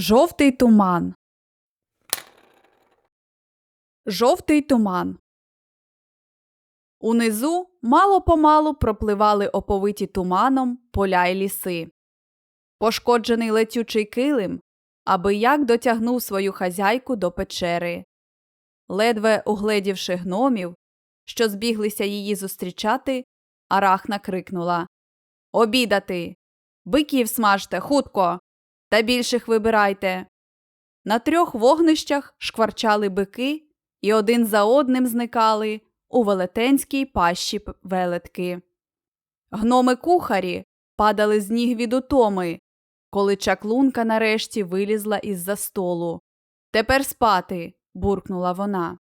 Жовтий туман. Жовтий туман. Унизу мало-помалу пропливали оповиті туманом поля й ліси. Пошкоджений летючий килим аби як дотягнув свою хазяйку до печери. Ледве угледівши гномів, що збіглися її зустрічати, Арахна крикнула Обідати. Биків смажте, хутко. Та більших вибирайте. На трьох вогнищах шкварчали бики і один за одним зникали у велетенській пащі велетки. Гноми кухарі падали з ніг від утоми, коли чаклунка нарешті вилізла із за столу. Тепер спати. буркнула вона.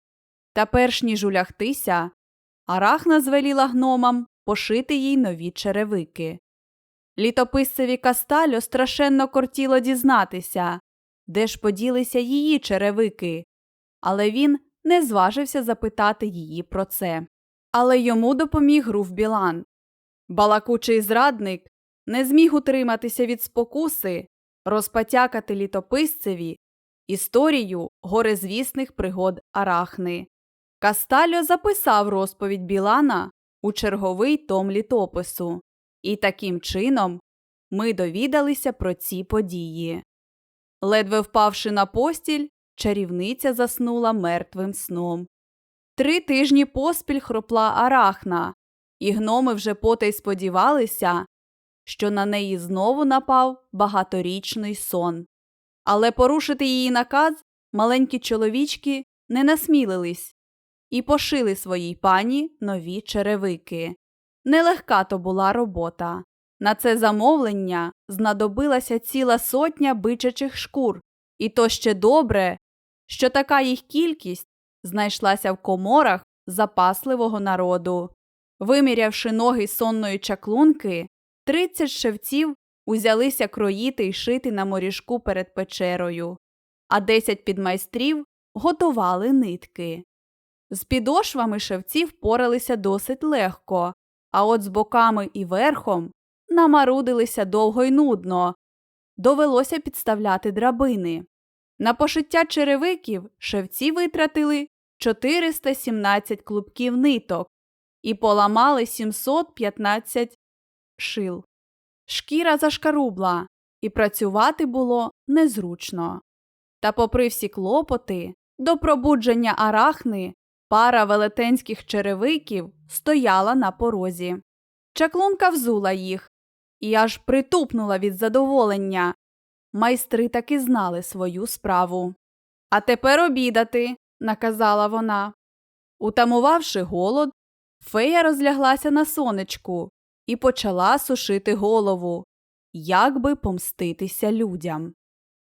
Та перш ніж улягтися, Арахна звеліла гномам пошити їй нові черевики. Літописцеві Кастальо страшенно кортіло дізнатися, де ж поділися її черевики, але він не зважився запитати її про це. Але йому допоміг Руф Білан. Балакучий зрадник не зміг утриматися від спокуси розпотякати літописцеві історію горезвісних пригод Арахни. Кастальо записав розповідь Білана у черговий том літопису, і таким чином ми довідалися про ці події. Ледве впавши на постіль, чарівниця заснула мертвим сном. Три тижні поспіль хропла Арахна, і гноми вже потай сподівалися, що на неї знову напав багаторічний сон. Але порушити її наказ маленькі чоловічки не насмілились і пошили своїй пані нові черевики. Нелегка то була робота. На це замовлення знадобилася ціла сотня бичачих шкур, і то ще добре, що така їх кількість знайшлася в коморах запасливого народу. Вимірявши ноги сонної чаклунки, тридцять шевців узялися кроїти й шити на моріжку перед печерою, а десять підмайстрів готували нитки. З підошвами шевці впоралися досить легко, а от з боками і верхом намарудилися довго й нудно. Довелося підставляти драбини. На пошиття черевиків шевці витратили 417 клубків ниток і поламали 715 шил. Шкіра зашкарубла, і працювати було незручно. Та, попри всі клопоти, до пробудження арахни пара велетенських черевиків стояла на порозі. Чаклунка взула їх і аж притупнула від задоволення. Майстри таки знали свою справу. А тепер обідати, наказала вона. Утамувавши голод, фея розляглася на сонечку і почала сушити голову, як би помститися людям.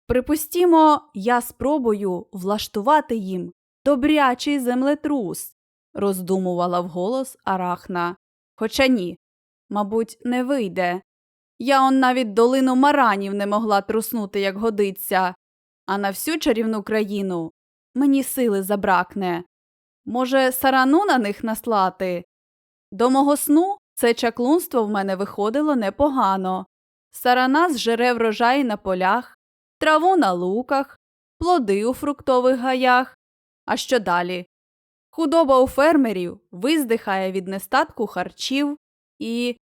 Припустімо, я спробую влаштувати їм добрячий землетрус, роздумувала вголос Арахна. Хоча ні, мабуть, не вийде. Я он навіть долину маранів не могла труснути, як годиться, а на всю чарівну країну мені сили забракне. Може, сарану на них наслати? До мого сну це чаклунство в мене виходило непогано. Сарана зжере врожай на полях, траву на луках, плоди у фруктових гаях. А що далі? Худоба у фермерів виздихає від нестатку харчів і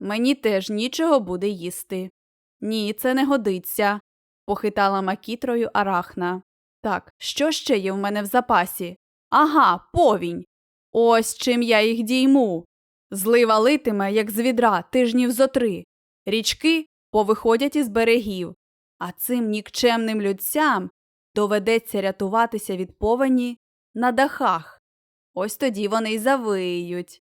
мені теж нічого буде їсти. Ні, це не годиться, похитала макітрою арахна. Так, що ще є в мене в запасі? Ага, повінь. Ось чим я їх дійму. Злива литиме, як з відра, тижнів зо три. Річки повиходять із берегів, а цим нікчемним людцям доведеться рятуватися від повені на дахах. Ось тоді вони й завиють.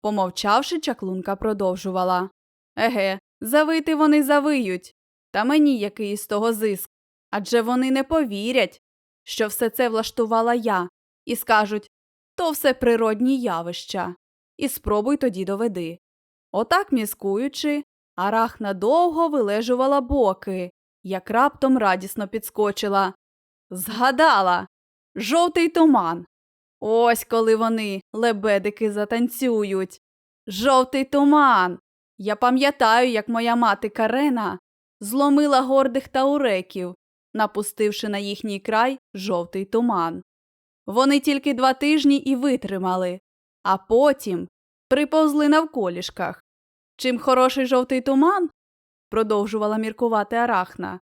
Помовчавши, чаклунка продовжувала. Еге, завити вони завиють. Та мені який із того зиск. Адже вони не повірять, що все це влаштувала я, і скажуть то все природні явища. І спробуй тоді доведи. Отак міскуючи, Арахна довго вилежувала боки, як раптом радісно підскочила. Згадала жовтий туман. Ось коли вони, лебедики, затанцюють. Жовтий туман. Я пам'ятаю, як моя мати Карена зломила гордих тауреків напустивши на їхній край жовтий туман. Вони тільки два тижні і витримали, а потім приповзли навколішках. Чим хороший жовтий туман, продовжувала міркувати Арахна,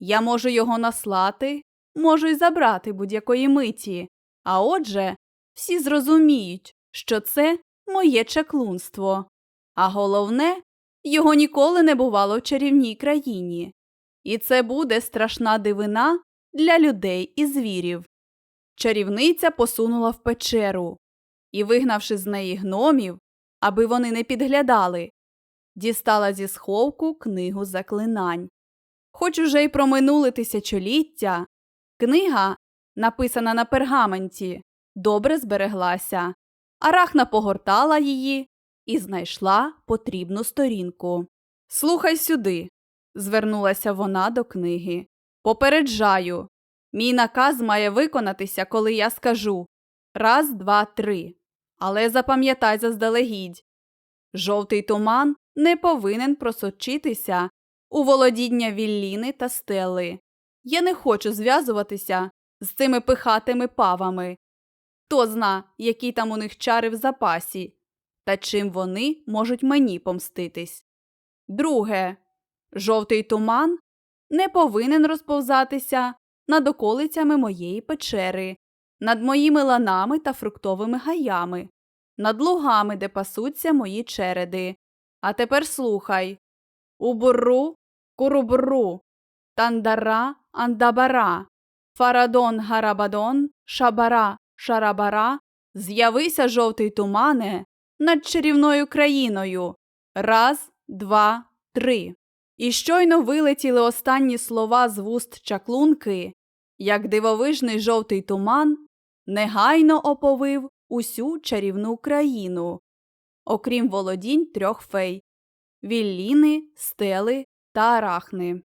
я можу його наслати, можу й забрати будь-якої миті. А отже, всі зрозуміють, що це моє чаклунство. А головне, його ніколи не бувало в чарівній країні. І це буде страшна дивина для людей і звірів. Чарівниця посунула в печеру і, вигнавши з неї гномів, аби вони не підглядали, дістала зі сховку книгу заклинань. Хоч уже й проминули тисячоліття, книга, написана на пергаменті, добре збереглася. Арахна погортала її і знайшла потрібну сторінку. Слухай сюди, звернулася вона до книги. Попереджаю, мій наказ має виконатися, коли я скажу раз, два, три. Але запам'ятай заздалегідь жовтий туман не повинен просочитися у володіння Вілліни та стели. Я не хочу зв'язуватися з цими пихатими павами. Хто зна, які там у них чари в запасі, та чим вони можуть мені помститись. Друге, жовтий туман не повинен розповзатися над околицями моєї печери, над моїми ланами та фруктовими гаями, над лугами, де пасуться мої череди. А тепер слухай Убурру, курубру, тандара, андабара, фарадон гарабадон, шабара, шарабара, з'явися жовтий тумане над чарівною країною. Раз, два, три. І щойно вилетіли останні слова з вуст чаклунки, як дивовижний жовтий туман негайно оповив усю чарівну країну, окрім володінь трьох фей Вілліни, стели та арахни.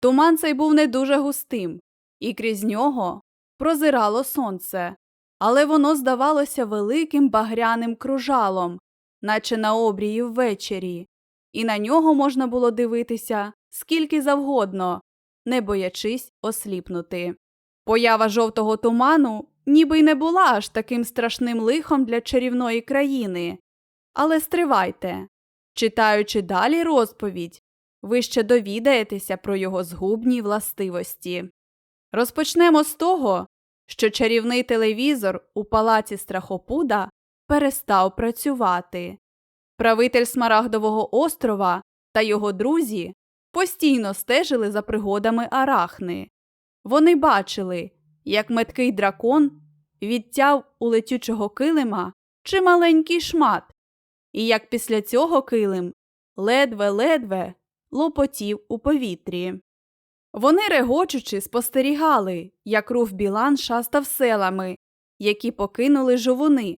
Туман цей був не дуже густим, і крізь нього прозирало сонце, але воно здавалося великим багряним кружалом, наче на обрії ввечері, і на нього можна було дивитися скільки завгодно, не боячись осліпнути. Поява жовтого туману ніби й не була аж таким страшним лихом для чарівної країни. Але стривайте, читаючи далі розповідь, ви ще довідаєтеся про його згубні властивості. Розпочнемо з того, що чарівний телевізор у палаці Страхопуда перестав працювати. Правитель Смарагдового острова та його друзі постійно стежили за пригодами Арахни. Вони бачили, як меткий дракон відтяв у летючого килима чималенький шмат, і як після цього килим ледве-ледве лопотів у повітрі. Вони, регочучи, спостерігали, як руф Білан шастав селами, які покинули жовуни,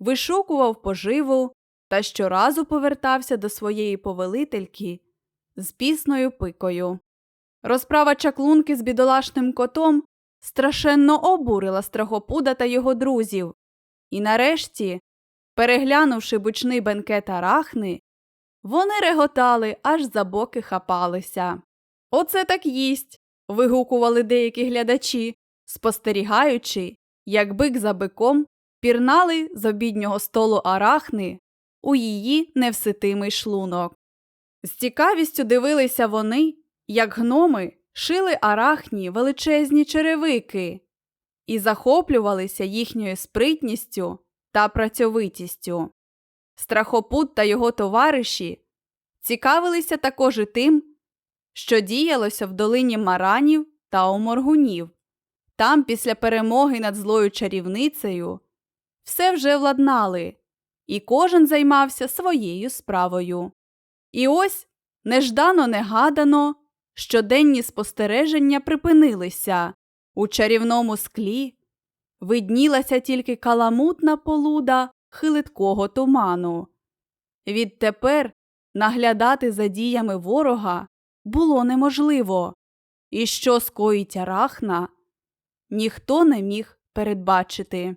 вишукував поживу та щоразу повертався до своєї повелительки з пісною пикою. Розправа чаклунки з бідолашним котом страшенно обурила страхопуда та його друзів, і нарешті, переглянувши бучний бенкет арахни, вони реготали, аж за боки хапалися. Оце так їсть. вигукували деякі глядачі, спостерігаючи, як бик за биком пірнали з обіднього столу арахни у її невситимий шлунок. З цікавістю дивилися вони, як гноми шили арахні величезні черевики і захоплювалися їхньою спритністю та працьовитістю. Страхопут та його товариші цікавилися також і тим, що діялося в долині маранів та оморгунів. Там, після перемоги над злою чарівницею, все вже владнали, і кожен займався своєю справою. І ось неждано негадано щоденні спостереження припинилися. У чарівному склі виднілася тільки каламутна полуда хилиткого туману. Відтепер наглядати за діями ворога було неможливо, і що скоїть арахна, ніхто не міг передбачити.